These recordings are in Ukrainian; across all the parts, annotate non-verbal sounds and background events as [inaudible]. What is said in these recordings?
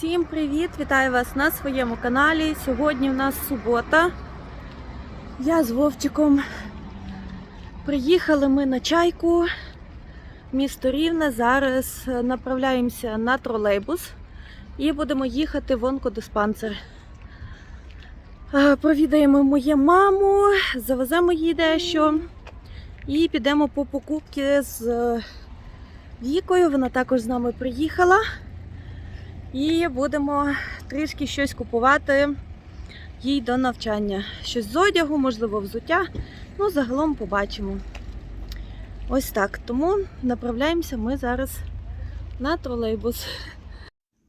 Всім привіт! Вітаю вас на своєму каналі. Сьогодні в нас субота. Я з Вовчиком приїхали ми на чайку. Місто Рівне. Зараз направляємося на тролейбус і будемо їхати в онкодиспансер. Провідаємо моє маму, завеземо їй дещо і підемо по покупки з Вікою. Вона також з нами приїхала. І будемо трішки щось купувати їй до навчання. Щось з одягу, можливо, взуття. Ну, загалом побачимо. Ось так. Тому направляємося ми зараз на тролейбус.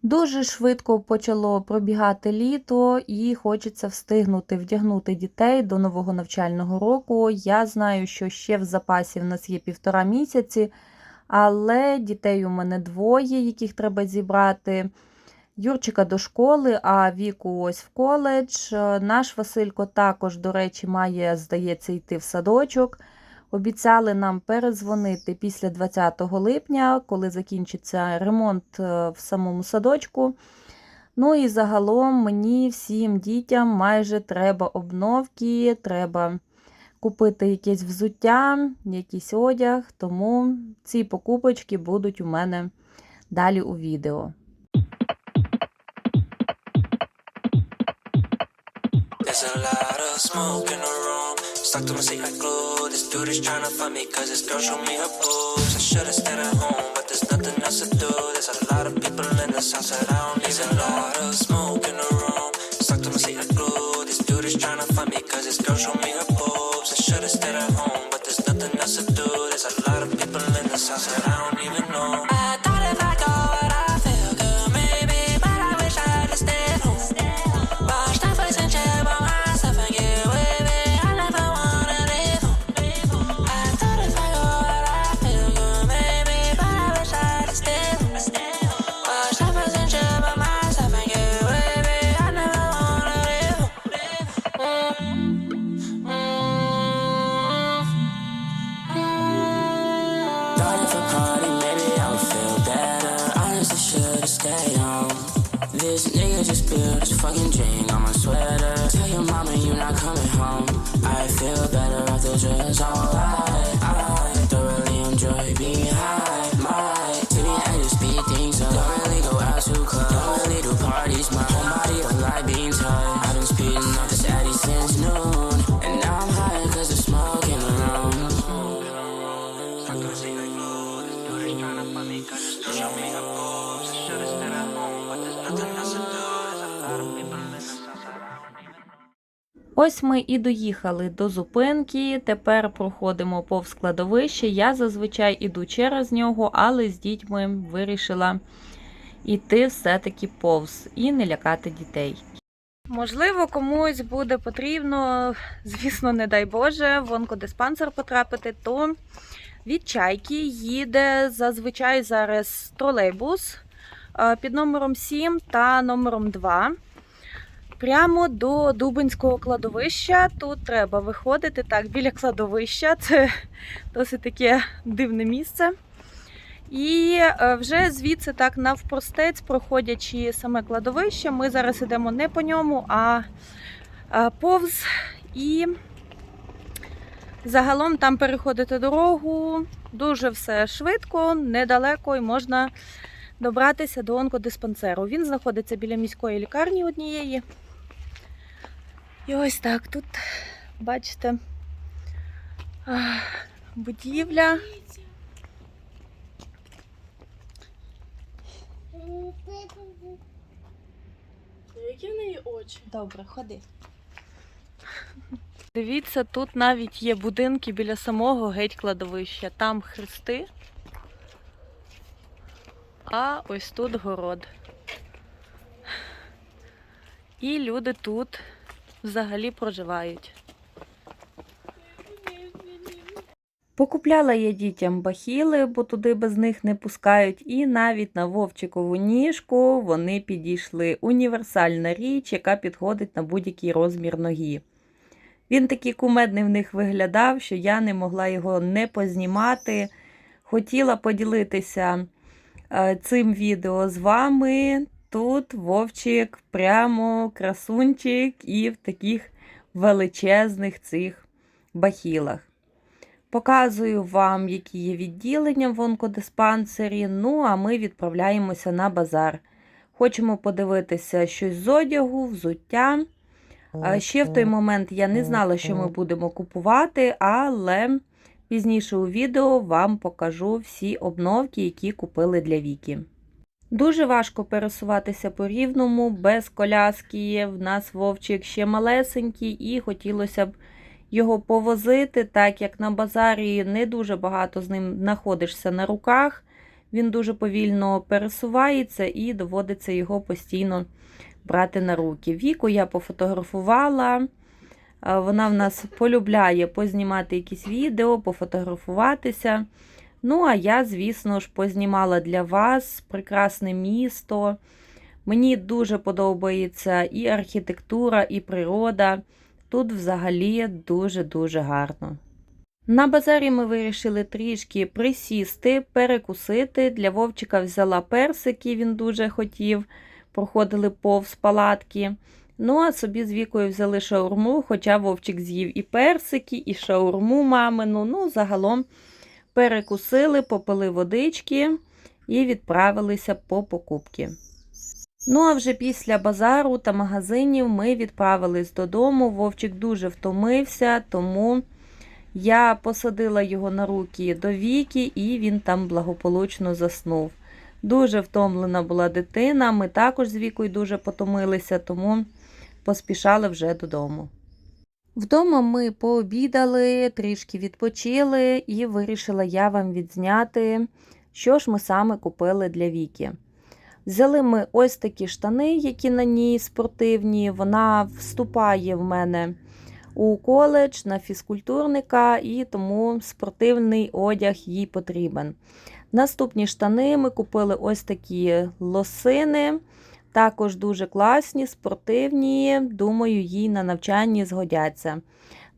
Дуже швидко почало пробігати літо і хочеться встигнути вдягнути дітей до нового навчального року. Я знаю, що ще в запасі в нас є півтора місяці, але дітей у мене двоє, яких треба зібрати. Юрчика до школи, а віку ось в коледж. Е, Наш Василько також, до речі, має, здається, йти в садочок. Обіцяли нам перезвонити після 20 липня, коли закінчиться ремонт е, в самому садочку. Ну і загалом мені всім дітям майже треба обновки, треба купити якесь взуття, якийсь одяг, тому ці покупочки будуть у мене далі у відео. There's a lot of smoke in the room. Stuck to my seat like glue. This dude is trying to find me cause this girl showed me her boobs. I should've stayed at home, but there's nothing else to do. There's a lot of people in this house that I don't There's a lot of smoke in the room. Stuck to my seat like glue. This dude is trying to find me cause this girl showed me her boobs. I should've stayed at home, but there's nothing else to do. There's a lot of people in this house that I don't Ось ми і доїхали до зупинки. Тепер проходимо повз складовище. Я зазвичай іду через нього, але з дітьми вирішила йти все-таки повз і не лякати дітей. Можливо, комусь буде потрібно, звісно, не дай Боже, в онкодиспансер потрапити, то від чайки їде зазвичай зараз тролейбус е, під номером 7 та номером 2. Прямо до Дубинського кладовища. Тут треба виходити так біля кладовища. Це досить таке дивне місце. І е, вже звідси так навпростець, проходячи саме кладовище, ми зараз йдемо не по ньому, а повз. І загалом там переходити дорогу дуже все швидко, недалеко і можна добратися до онкодиспансеру. Він знаходиться біля міської лікарні однієї. І ось так тут, бачите, будівля. Які в неї очі? Добре, ходи. Дивіться, тут навіть є будинки біля самого геть кладовища. Там хрести. А ось тут город. І люди тут взагалі проживають. Покупляла я дітям бахіли, бо туди без них не пускають, і навіть на вовчикову ніжку вони підійшли. Універсальна річ, яка підходить на будь-який розмір ноги. Він такий кумедний в них виглядав, що я не могла його не познімати. Хотіла поділитися е, цим відео з вами, тут Вовчик прямо красунчик і в таких величезних цих бахілах. Показую вам, які є відділення в онкодиспансері. Ну, а ми відправляємося на базар. Хочемо подивитися щось з одягу, взуття. Ще в той момент я не знала, що ми будемо купувати, але пізніше у відео вам покажу всі обновки, які купили для Вікі. Дуже важко пересуватися по рівному, без коляски. В нас вовчик ще малесенький, і хотілося б його повозити, так як на базарі не дуже багато з ним знаходишся на руках. Він дуже повільно пересувається і доводиться його постійно брати на руки. Віку я пофотографувала. Е, Вона в нас полюбляє познімати якісь відео, пофотографуватися. Ну, а я, звісно ж, познімала для вас прекрасне місто. Мені дуже подобається і архітектура, і природа. Тут взагалі дуже-дуже гарно. На базарі ми вирішили трішки присісти, перекусити. Для Вовчика взяла персики, він дуже хотів. Проходили повз палатки. Ну, а собі з вікою взяли шаурму, хоча Вовчик з'їв і персики, і шаурму мамину. Ну, загалом перекусили, попили водички і відправилися по покупки. Ну, а вже після базару та магазинів ми відправились додому. Вовчик дуже втомився, тому я посадила його на руки до віки, і він там благополучно заснув. Дуже втомлена була дитина. Ми також з вікою дуже потомилися, тому поспішали вже додому. Вдома ми пообідали, трішки відпочили і вирішила я вам відзняти, що ж ми саме купили для Віки. Взяли ми ось такі штани, які на ній спортивні. Вона вступає в мене у коледж на фізкультурника, і тому спортивний одяг їй потрібен. Наступні штани ми купили ось такі лосини. Також дуже класні, спортивні. Думаю, їй на навчанні згодяться.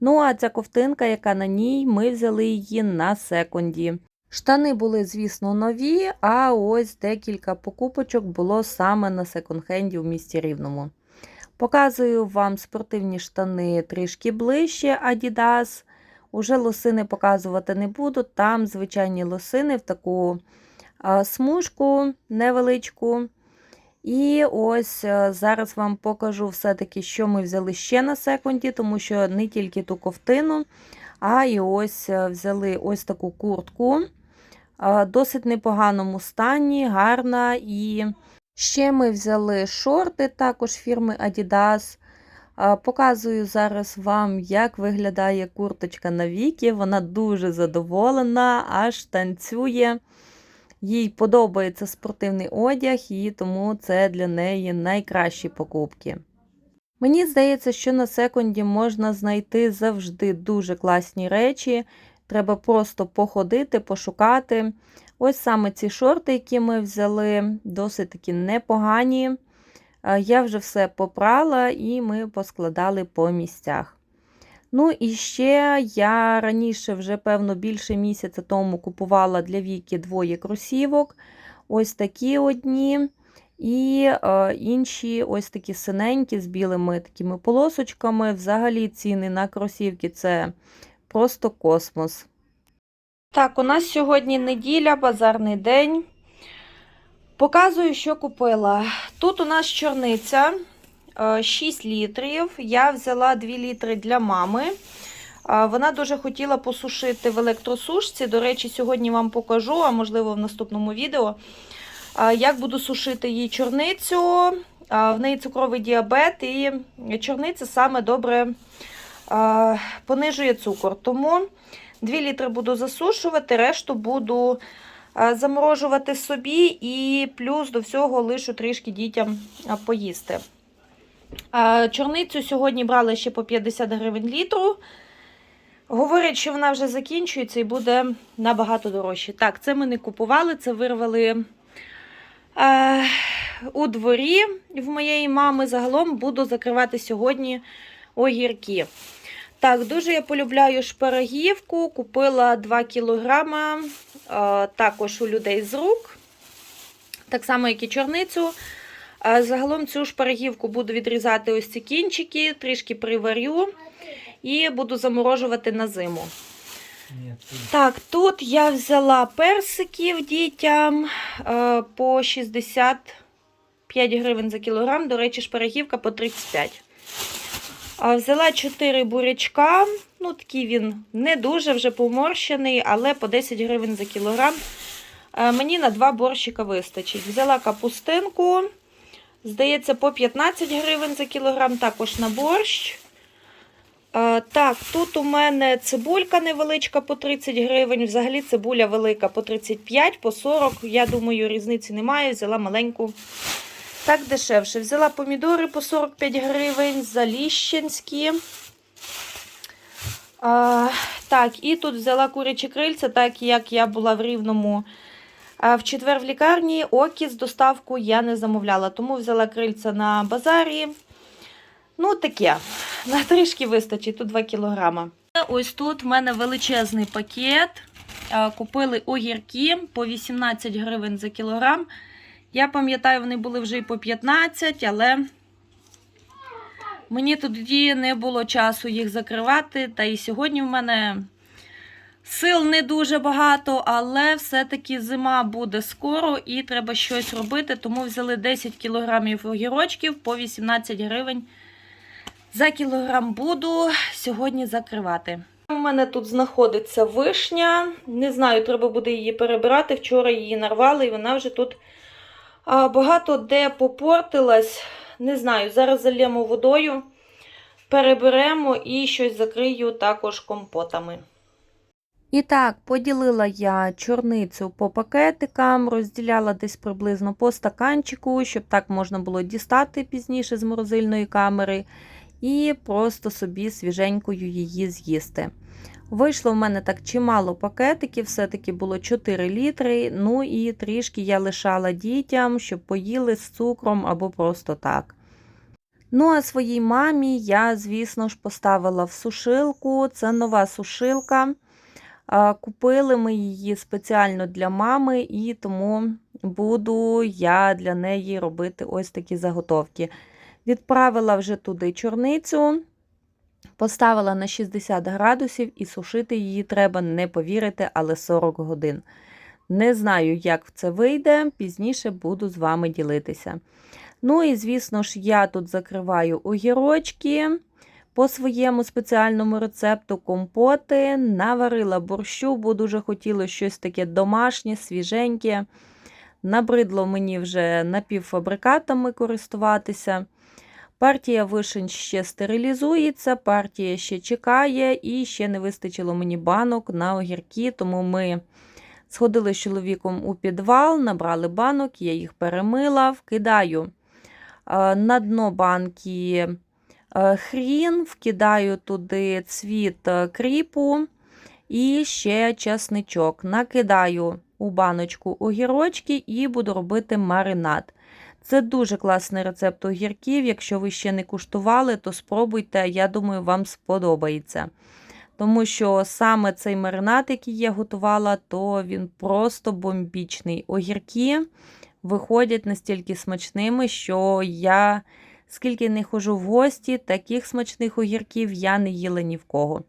Ну, а ця ковтинка, яка на ній, ми взяли її на секунді. Штани були, звісно, нові, а ось декілька покупочок було саме на секонд-хенді в місті Рівному. Показую вам спортивні штани трішки ближче Adidas. Уже лосини показувати не буду. Там звичайні лосини в таку смужку невеличку. І ось е, зараз вам покажу все-таки, що ми взяли ще на секунді, тому що не тільки ту ковтину, а і ось е, взяли ось таку куртку. Е, Досить непоганому стані, гарна. І ще ми взяли шорти також фірми Adidas. Показую зараз вам, як виглядає курточка на віки. Вона дуже задоволена, аж танцює. Їй подобається спортивний одяг, і тому це для неї найкращі покупки. Мені здається, що на секунді можна знайти завжди дуже класні речі. Треба просто походити, пошукати. Ось саме ці шорти, які ми взяли, досить таки непогані. Е, Я вже все попрала і ми поскладали по місцях. Ну і ще я раніше, вже, певно, більше місяця тому купувала для Віки двоє кросівок. Ось такі одні. І е, інші ось такі синенькі з білими такими полосочками. Взагалі ціни на кросівки це просто космос. Так, у нас сьогодні неділя, базарний день. Показую, що купила. Тут у нас чорниця. 6 літрів. Я взяла 2 літри для мами. Вона дуже хотіла посушити в електросушці. До речі, сьогодні вам покажу, а можливо в наступному відео, як буду сушити їй чорницю. В неї цукровий діабет, і чорниця саме добре понижує цукор. Тому 2 літри буду засушувати, решту буду заморожувати собі і плюс до всього лишу трішки дітям поїсти. Чорницю сьогодні брали ще по 50 гривень літру. Говорять, що вона вже закінчується і буде набагато дорожче. Так, це ми не купували, це вирвали е, у дворі в моєї мами. Загалом буду закривати сьогодні огірки. Так, дуже я полюбляю шпарагівку. Купила 2 кілограма, е, також у людей з рук. Так само, як і чорницю. Загалом цю шпарагівку буду відрізати ось ці кінчики, трішки приварю і буду заморожувати на зиму. Так, тут я взяла персиків дітям е, по 65 гривень за кілограм. До речі, шпарагівка по 35. А Взяла 4 бурячка. Ну, такий він не дуже вже поморщений, але по 10 гривень за кілограм. Е, Мені на два борщика вистачить. Взяла капустинку. Здається, по 15 гривень за кілограм, також на борщ. Е, Так, тут у мене цибулька невеличка по 30 гривень. Взагалі цибуля велика по 35, по 40. Я думаю, різниці немає. Взяла маленьку. Так дешевше. Взяла помідори по 45 гривень, заліщенські. А, так, і тут взяла курячі крильця, так як я була в рівному. А в четвер в лікарні окіс доставку я не замовляла, тому взяла крильця на базарі. Ну, таке. [laughs] На трішки вистачить, тут 2 кілограма. Ось тут в мене величезний пакет. Купили огірки по 18 гривень за кілограм. Я пам'ятаю, вони були вже і по 15, але мені тоді не було часу їх закривати. Та і сьогодні в мене сил не дуже багато, але все-таки зима буде скоро і треба щось робити. Тому взяли 10 кілограмів огірочків по 18 гривень. За кілограм буду сьогодні закривати. У мене тут знаходиться вишня. Не знаю, треба буде її перебирати. Вчора її нарвали, і вона вже тут багато де попортилась. Не знаю, зараз зальємо водою, переберемо і щось закрию також компотами. І так, поділила я чорницю по пакетикам, розділяла десь приблизно по стаканчику, щоб так можна було дістати пізніше з морозильної камери, і просто собі свіженькою її з'їсти. Вийшло в мене так чимало пакетиків, все-таки було 4 літри. Ну і трішки я лишала дітям, щоб поїли з цукром або просто так. Ну, а своїй мамі я, звісно ж, поставила в сушилку. Це нова сушилка. Купили ми її спеціально для мами, і тому буду я для неї робити ось такі заготовки. Відправила вже туди чорницю, поставила на 60 градусів і сушити її треба, не повірите, але 40 годин. Не знаю, як це вийде, пізніше буду з вами ділитися. Ну і, звісно ж, я тут закриваю огірочки по своєму спеціальному рецепту компоти. Наварила борщу, бо дуже хотіла щось таке домашнє, свіженьке. Набридло мені вже напівфабрикатами користуватися. Партія вишень ще стерилізується, партія ще чекає, і ще не вистачило мені банок на огірки, тому ми сходили з чоловіком у підвал, набрали банок, я їх перемила, вкидаю на дно банки хрін, вкидаю туди цвіт е, кріпу і ще часничок. Накидаю у баночку огірочки і буду робити маринад. Це дуже класний рецепт огірків. Якщо ви ще не куштували, то спробуйте, я думаю, вам сподобається. Тому що саме цей маринад, який я готувала, то він просто бомбічний. Огірки виходять настільки смачними, що я, скільки не хожу в гості, таких смачних огірків я не їла ні в кого.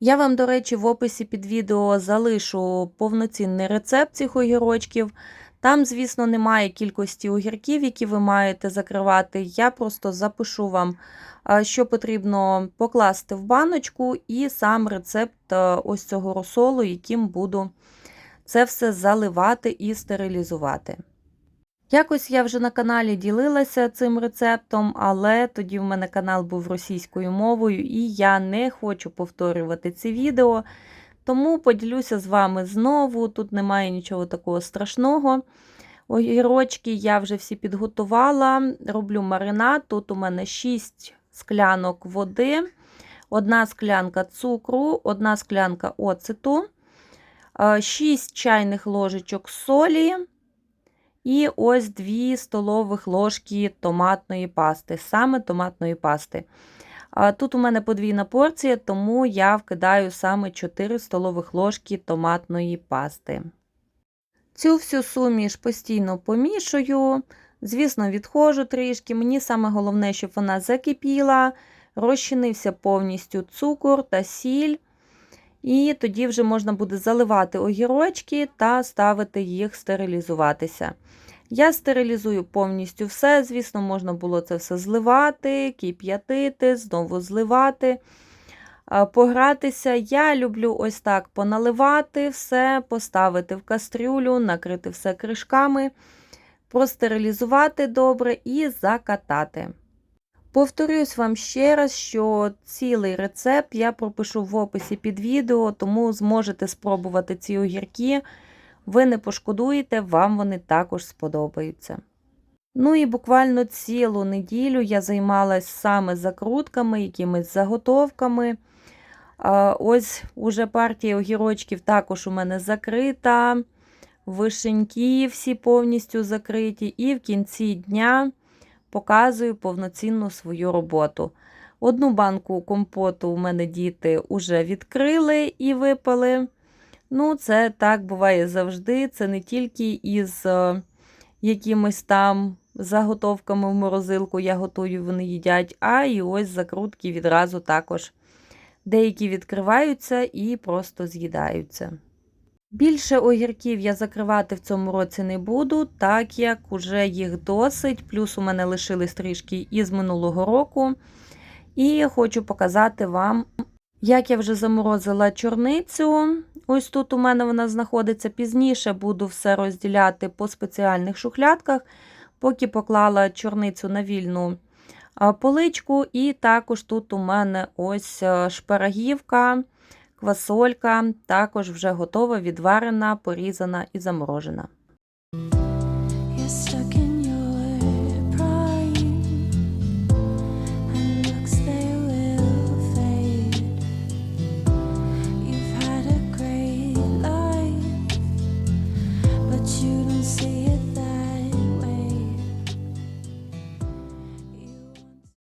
Я вам, до речі, в описі під відео залишу повноцінний рецепт цих огірочків. Там, звісно, немає кількості огірків, які ви маєте закривати. Я просто запишу вам, що потрібно покласти в баночку, і сам рецепт ось цього розсолу, яким буду це все заливати і стерилізувати. Якось я вже на каналі ділилася цим рецептом, але тоді в мене канал був російською мовою, і я не хочу повторювати ці відео. Тому поділюся з вами знову. Тут немає нічого такого страшного. Огірочки я вже всі підготувала. Роблю маринад. Тут у мене 6 склянок води, одна склянка цукру, одна склянка оцету, 6 чайних ложечок солі. І ось 2 столових ложки томатної пасти, саме томатної пасти. Тут у мене подвійна порція, тому я вкидаю саме 4 столових ложки томатної пасти. Цю всю суміш постійно помішую, Звісно, відходжу трішки. Мені саме головне, щоб вона закипіла, розчинився повністю цукор та сіль. І тоді вже можна буде заливати огірочки та ставити їх стерилізуватися. Я стерилізую повністю все. Звісно, можна було це все зливати, кип'ятити, знову зливати, погратися. Я люблю ось так поналивати все, поставити в кастрюлю, накрити все кришками, простерилізувати добре і закатати. Повторюсь вам ще раз, що цілий рецепт я пропишу в описі під відео, тому зможете спробувати ці огірки. Ви не пошкодуєте, вам вони також сподобаються. Ну і буквально цілу неділю я займалась саме закрутками, якимись заготовками. Ось уже партія огірочків також у мене закрита. Вишеньки всі повністю закриті. І в кінці дня показую повноцінну свою роботу. Одну банку компоту у мене діти вже відкрили і випили. Ну, це так буває завжди. Це не тільки із е, якимись там заготовками в морозилку я готую, вони їдять, а і ось закрутки відразу також. Деякі відкриваються і просто з'їдаються. Більше огірків я закривати в цьому році не буду, так як уже їх досить, плюс у мене лишились трішки із минулого року. І хочу показати вам, як я вже заморозила чорницю. Ось тут у мене вона знаходиться пізніше, буду все розділяти по спеціальних шухлядках, поки поклала чорницю на вільну поличку. І також тут у мене ось е, шпарагівка, квасолька, також вже готова, відварена, порізана і заморожена.